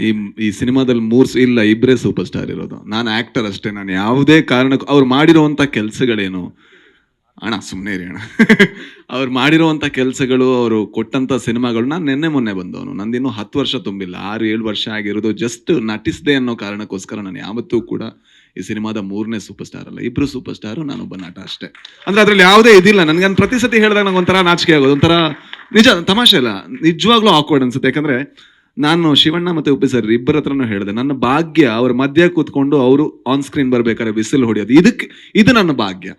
ಈ ಈ ಸಿನಿಮಾದಲ್ಲಿ ಮೂರ್ ಇಲ್ಲ ಇಬ್ಬರೇ ಸೂಪರ್ ಸ್ಟಾರ್ ಇರೋದು. ನಾನು ಆಕ್ಟರ್ ಅಷ್ಟೇ, ನಾನು ಯಾವುದೇ ಕಾರಣಕ್ಕೂ, ಅವ್ರು ಮಾಡಿರುವಂತ ಕೆಲಸಗಳೇನು? ಅಣ್ಣ ಸುಮ್ಮನೆ ರೀ ಅಣ್ಣ. ಅವ್ರು ಮಾಡಿರುವಂತ ಕೆಲಸಗಳು, ಅವರು ಕೊಟ್ಟಂತ ಸಿನಿಮಾಗಳು, ನಾನು ನಿನ್ನೆ ಮೊನ್ನೆ ಬಂದವನು. ನಂದಿನ್ನೂ ಹತ್ತು ವರ್ಷ ತುಂಬಿಲ್ಲ. ಆರು, ಏಳು ವರ್ಷ ಆಗಿರೋದು. ಜಸ್ಟ್ ನಟಿಸಿದೆ ಅನ್ನೋ ಕಾರಣಕ್ಕೋಸ್ಕರ ನಾನು ಯಾವತ್ತೂ ಕೂಡ ಈ ಸಿನಿಮಾದ ಮೂರನೇ ಸೂಪರ್ ಸ್ಟಾರ್ ಅಲ್ಲ. ಇಬ್ರು ಸೂಪರ್ ಸ್ಟಾರು ಒಬ್ಬ ನಟ ಅಷ್ಟೇ. ಅಂದ್ರೆ ಅದ್ರಲ್ಲಿ ಯಾವುದೇ ಇದಿಲ್ಲ. ನನ್ಗೆ ಪ್ರತಿ ಸತಿ ಹೇಳಿದಾಗ ನಂಗೆ ಒಂಥರ ನಾಚಿಕೆ ಆಗೋದು. ಒಂಥರ ನಿಜ, ತಮಾಷೆ ಇಲ್ಲ ನಿಜವಾಗ್ಲೂ ಆಕ್ವರ್ಡ್ ಅನ್ಸುತ್ತೆ. ಯಾಕಂದ್ರೆ ನಾನು ಶಿವಣ್ಣ ಮತ್ತೆ ಉಪ್ಪಿ ಸರ್ ಇಬ್ಬರ ಹತ್ರನೂ ಹೇಳಿದೆ, ನನ್ನ ಭಾಗ್ಯ ಅವ್ರ ಮಧ್ಯ ಕೂತ್ಕೊಂಡು ಅವರು ಆನ್ ಸ್ಕ್ರೀನ್ ಬರ್ಬೇಕಾದ್ರೆ ಬಿಸಿಲು ಹೊಡೆಯೋದು. ಇದಕ್ಕೆ, ಇದು ನನ್ನ ಭಾಗ್ಯ.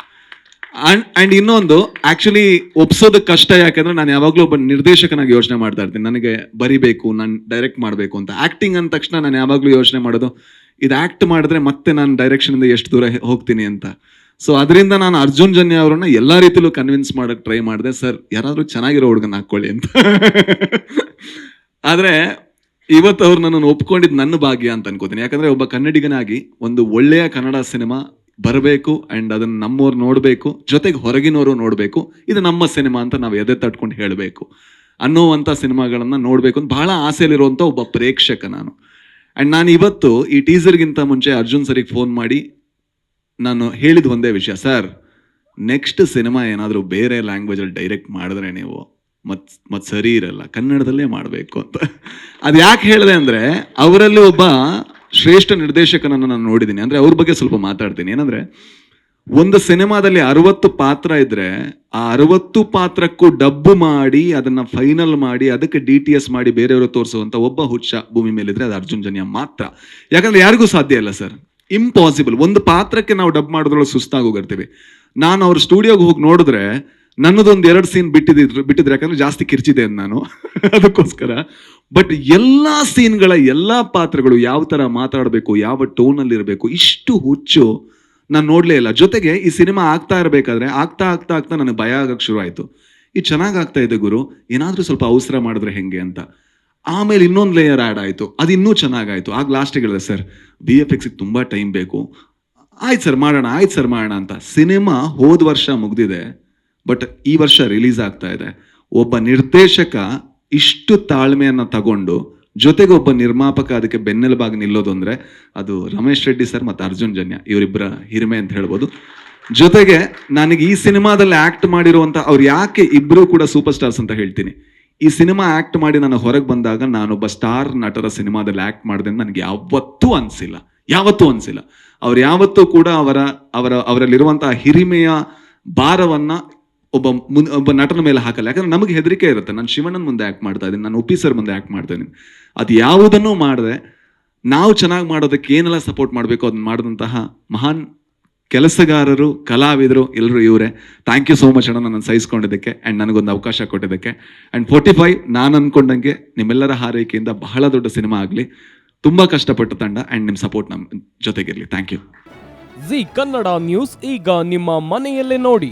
ಅಂಡ್ ಇನ್ನೊಂದು ಆಕ್ಚುಲಿ ಒಪ್ಸೋದಕ್ಕೆ ಕಷ್ಟ ಯಾಕೆಂದ್ರೆ ನಾನು ಯಾವಾಗಲೂ ಒಬ್ಬ ನಿರ್ದೇಶಕನಾಗಿ ಯೋಚನೆ ಮಾಡ್ತಾ ಇರ್ತೀನಿ. ನನಗೆ ಬರಿಬೇಕು, ನಾನು ಡೈರೆಕ್ಟ್ ಮಾಡಬೇಕು ಅಂತ. ಆ್ಯಕ್ಟಿಂಗ್ ಅಂದ ತಕ್ಷಣ ನಾನು ಯಾವಾಗಲೂ ಯೋಚನೆ ಮಾಡೋದು, ಇದು ಆಕ್ಟ್ ಮಾಡಿದ್ರೆ ಮತ್ತೆ ನಾನು ಡೈರೆಕ್ಷನಿಂದ ಎಷ್ಟು ದೂರ ಹೋಗ್ತೀನಿ ಅಂತ. ಸೊ ಅದರಿಂದ ನಾನು ಅರ್ಜುನ್ ಜನ್ಯ ಅವರನ್ನ ಎಲ್ಲಾ ರೀತಿಲೂ ಕನ್ವಿನ್ಸ್ ಮಾಡಕ್ ಟ್ರೈ ಮಾಡಿದೆ. ಸರ್ ಯಾರಾದರೂ ಚೆನ್ನಾಗಿರೋ ಹುಡುಗನ ಹಾಕೊಳ್ಳಿ ಅಂತ. ಆದ್ರೆ ಇವತ್ತು ಅವ್ರು ನನ್ನನ್ನು ಒಪ್ಕೊಂಡಿದ್ದು ನನ್ನ ಭಾಗ್ಯ ಅಂತ ಅನ್ಕೋತೀನಿ. ಯಾಕಂದ್ರೆ ಒಬ್ಬ ಕನ್ನಡಿಗನಾಗಿ ಒಂದು ಒಳ್ಳೆಯ ಕನ್ನಡ ಸಿನಿಮಾ ಬರಬೇಕು ಅಂಡ್ ಅದನ್ನು ನಮ್ಮವ್ರು ನೋಡಬೇಕು, ಜೊತೆಗೆ ಹೊರಗಿನವರು ನೋಡಬೇಕು, ಇದು ನಮ್ಮ ಸಿನಿಮಾ ಅಂತ ನಾವು ಎದೆ ತಟ್ಕೊಂಡು ಹೇಳಬೇಕು. ಅನ್ನೋವಂಥ ಸಿನಿಮಾಗಳನ್ನ ನೋಡಬೇಕು ಅಂತ ಬಹಳ ಆಸೆಯಲ್ಲಿರುವಂಥ ಒಬ್ಬ ಪ್ರೇಕ್ಷಕ ನಾನು. ಅಂಡ್ ನಾನು ಇವತ್ತು ಈ ಟೀಸರ್ಗಿಂತ ಮುಂಚೆ ಅರ್ಜುನ್ ಸರಿಗೆ ಫೋನ್ ಮಾಡಿ ನಾನು ಹೇಳಿದ ಒಂದೇ ವಿಷಯ, ಸರ್, ನೆಕ್ಸ್ಟ್ ಸಿನಿಮಾ ಏನಾದರೂ ಬೇರೆ ಲ್ಯಾಂಗ್ವೇಜಲ್ಲಿ ಡೈರೆಕ್ಟ್ ಮಾಡಿದ್ರೆ ನೀವು ಮತ್ ಮತ್ ಸರಿ ಇರಲ್ಲ, ಕನ್ನಡದಲ್ಲೇ ಮಾಡಬೇಕು ಅಂತ. ಅದು ಯಾಕೆ ಹೇಳಿದೆ ಅಂದರೆ, ಅವರಲ್ಲಿ ಒಬ್ಬ ಶ್ರೇಷ್ಠ ನಿರ್ದೇಶಕನನ್ನು ನಾನು ನೋಡಿದ್ದೀನಿ ಅಂದರೆ ಅವ್ರ ಬಗ್ಗೆ ಸ್ವಲ್ಪ ಮಾತಾಡ್ತೀನಿ. ಏನಂದರೆ, ಒಂದು ಸಿನಿಮಾದಲ್ಲಿ ಅರವತ್ತು ಪಾತ್ರ ಇದ್ರೆ, ಆ ಅರವತ್ತು ಪಾತ್ರಕ್ಕೂ ಡಬ್ಬು ಮಾಡಿ, ಅದನ್ನು ಫೈನಲ್ ಮಾಡಿ, ಅದಕ್ಕೆ ಡಿ ಟಿ ಎಸ್ ಮಾಡಿ ಬೇರೆಯವರು ತೋರಿಸುವಂಥ ಒಬ್ಬ ಹುಚ್ಚ ಭೂಮಿ ಮೇಲಿದ್ರೆ ಅದು ಅರ್ಜುನ್ ಜನ್ಯ ಮಾತ್ರ. ಯಾಕಂದರೆ ಯಾರಿಗೂ ಸಾಧ್ಯ ಇಲ್ಲ ಸರ್. ಇಂಪಾಸಿಬಲ್ ಒಂದು ಪಾತ್ರಕ್ಕೆ ನಾವು ಡಬ್ ಮಾಡೋದ್ರೊಳಗೆ ಸುಸ್ತಾಗಿ ಹೋಗಿರ್ತೀವಿ. ನಾನು ಅವ್ರ ಸ್ಟುಡಿಯೋಗೆ ಹೋಗಿ ನೋಡಿದ್ರೆ ನನ್ನದೊಂದು ಎರಡು ಸೀನ್ ಬಿಟ್ಟಿದ್ರು ಬಿಟ್ಟಿದ್ರೆ. ಯಾಕಂದ್ರೆ ಜಾಸ್ತಿ ಕಿರ್ಚಿದೆ ನಾನು. ಅದಕ್ಕೋಸ್ಕರ. ಬಟ್ ಎಲ್ಲಾ ಸೀನ್ಗಳ ಎಲ್ಲಾ ಪಾತ್ರಗಳು ಯಾವ ತರ ಮಾತಾಡಬೇಕು, ಯಾವ ಟೋನಲ್ಲಿ ಇರಬೇಕು, ಇಷ್ಟು ಹುಚ್ಚು ನಾನು ನೋಡಲೇ ಇಲ್ಲ. ಜೊತೆಗೆ ಈ ಸಿನಿಮಾ ಆಗ್ತಾ ಇರಬೇಕಾದ್ರೆ ಆಗ್ತಾ ಆಗ್ತಾ ಆಗ್ತಾ ನನಗೆ ಭಯ ಆಗಕ್ಕೆ ಶುರು ಆಯ್ತು ಇದು ಚೆನ್ನಾಗಿ ಆಗ್ತಾ ಇದೆ ಗುರು, ಏನಾದ್ರೂ ಸ್ವಲ್ಪ ಅವಸರ ಮಾಡಿದ್ರೆ ಹೆಂಗೆ ಅಂತ. ಆಮೇಲೆ ಇನ್ನೊಂದು ಲೇಯರ್ ಆ್ಯಡ್ ಆಯಿತು. ಅದು ಇನ್ನೂ ಚೆನ್ನಾಗಾಯಿತು. ಆಗ ಲಾಸ್ಟಿಗೆ ಹೇಳಿದೆ ಸರ್ ಬಿ ಎಫ್ ಎಕ್ಸಿಗೆ ತುಂಬ ಟೈಮ್ ಬೇಕು. ಆಯ್ತು ಸರ್ ಮಾಡೋಣ, ಆಯ್ತು ಸರ್ ಮಾಡೋಣ ಅಂತ. ಸಿನಿಮಾ ಹೋದ ವರ್ಷ ಮುಗ್ದಿದೆ. ಬಟ್ ಈ ವರ್ಷ ರಿಲೀಸ್ ಆಗ್ತಾ ಇದೆ. ಒಬ್ಬ ನಿರ್ದೇಶಕ ಇಷ್ಟು ತಾಳ್ಮೆಯನ್ನು ತಗೊಂಡು ಜೊತೆಗೆ ಒಬ್ಬ ನಿರ್ಮಾಪಕ ಅದಕ್ಕೆ ಬೆನ್ನೆಲುಬಾಗಿ ನಿಲ್ಲೋದು ಅಂದರೆ ಅದು ರಮೇಶ್ ರೆಡ್ಡಿ ಸರ್ ಮತ್ತು ಅರ್ಜುನ್ ಜನ್ಯ, ಇವರಿಬ್ಬರ ಹಿರಿಮೆ ಅಂತ ಹೇಳ್ಬೋದು. ಜೊತೆಗೆ ನನಗೆ ಈ ಸಿನಿಮಾದಲ್ಲಿ ಆ್ಯಕ್ಟ್ ಮಾಡಿರುವಂಥ ಅವ್ರು ಯಾಕೆ ಇಬ್ಬರೂ ಕೂಡ ಸೂಪರ್ ಸ್ಟಾರ್ಸ್ ಅಂತ ಹೇಳ್ತೀನಿ. ಈ ಸಿನಿಮಾ ಆ್ಯಕ್ಟ್ ಮಾಡಿ ನಾನು ಹೊರಗೆ ಬಂದಾಗ ನಾನೊಬ್ಬ ಸ್ಟಾರ್ ನಟರ ಸಿನಿಮಾದಲ್ಲಿ ಆಕ್ಟ್ ಮಾಡಿದೆ ನನಗೆ ಯಾವತ್ತೂ ಅನಿಸಿಲ್ಲ. ಯಾವತ್ತೂ ಅನ್ಸಿಲ್ಲ. ಅವ್ರು ಯಾವತ್ತೂ ಕೂಡ ಅವರ ಅವರ, ಅವರಲ್ಲಿರುವಂತಹ ಹಿರಿಮೆಯ ಭಾರವನ್ನ ಒಬ್ಬ ಮುನ್, ಒಬ್ಬ ನಟನ ಮೇಲೆ ಹಾಕಲ್ಲ. ಯಾಕಂದ್ರೆ ನಮಗೆ ಹೆದರಿಕೆ ಇರುತ್ತೆ. ನಾನು ಶಿವಣ್ಣನ ಮುಂದೆ ಆಕ್ಟ್ ಮಾಡ್ತಾ ಇದ್ದೀನಿ. ನಾನು ಒಪೀಸರ್ ಸರ್ ಮುಂದೆ ಆಕ್ಟ್ ಮಾಡ್ತಾ ಇದ್ದೀನಿ. ಅದು ಯಾವುದನ್ನು ಮಾಡಿದೆ, ನಾವು ಚೆನ್ನಾಗಿ ಮಾಡೋದಕ್ಕೆ ಏನೆಲ್ಲ ಸಪೋರ್ಟ್ ಮಾಡಬೇಕು ಅದನ್ನ ಮಾಡಿದಂತಹ ಮಹಾನ್ ಕೆಲಸಗಾರರು, ಕಲಾವಿದರು ಎಲ್ಲರೂ ಇವರೇ. ಥ್ಯಾಂಕ್ ಯು ಸೋ ಮಚ್ ಅಣ್ಣ ನನ್ನ ಸಹಿಸ್ಕೊಂಡಿದ್ದಕ್ಕೆ ಆ್ಯಂಡ್ ನನಗೊಂದು ಅವಕಾಶ ಕೊಟ್ಟಿದ್ದಕ್ಕೆ. ಆ್ಯಂಡ್ ಫೋರ್ಟಿ ಫೈವ್ ನಾನು ಅಂದ್ಕೊಂಡಂಗೆ ನಿಮ್ಮೆಲ್ಲರ ಹಾರೈಕೆಯಿಂದ ಬಹಳ ದೊಡ್ಡ ಸಿನಿಮಾ ಆಗಲಿ. ತುಂಬ ಕಷ್ಟಪಟ್ಟ ತಂಡ ಆ್ಯಂಡ್ ನಿಮ್ಮ ಸಪೋರ್ಟ್ ನಮ್ಮ ಜೊತೆಗಿರಲಿ. Thank you Zee Kannada news ಈಗ ನಿಮ್ಮ ಮನೆಯಲ್ಲೇ ನೋಡಿ.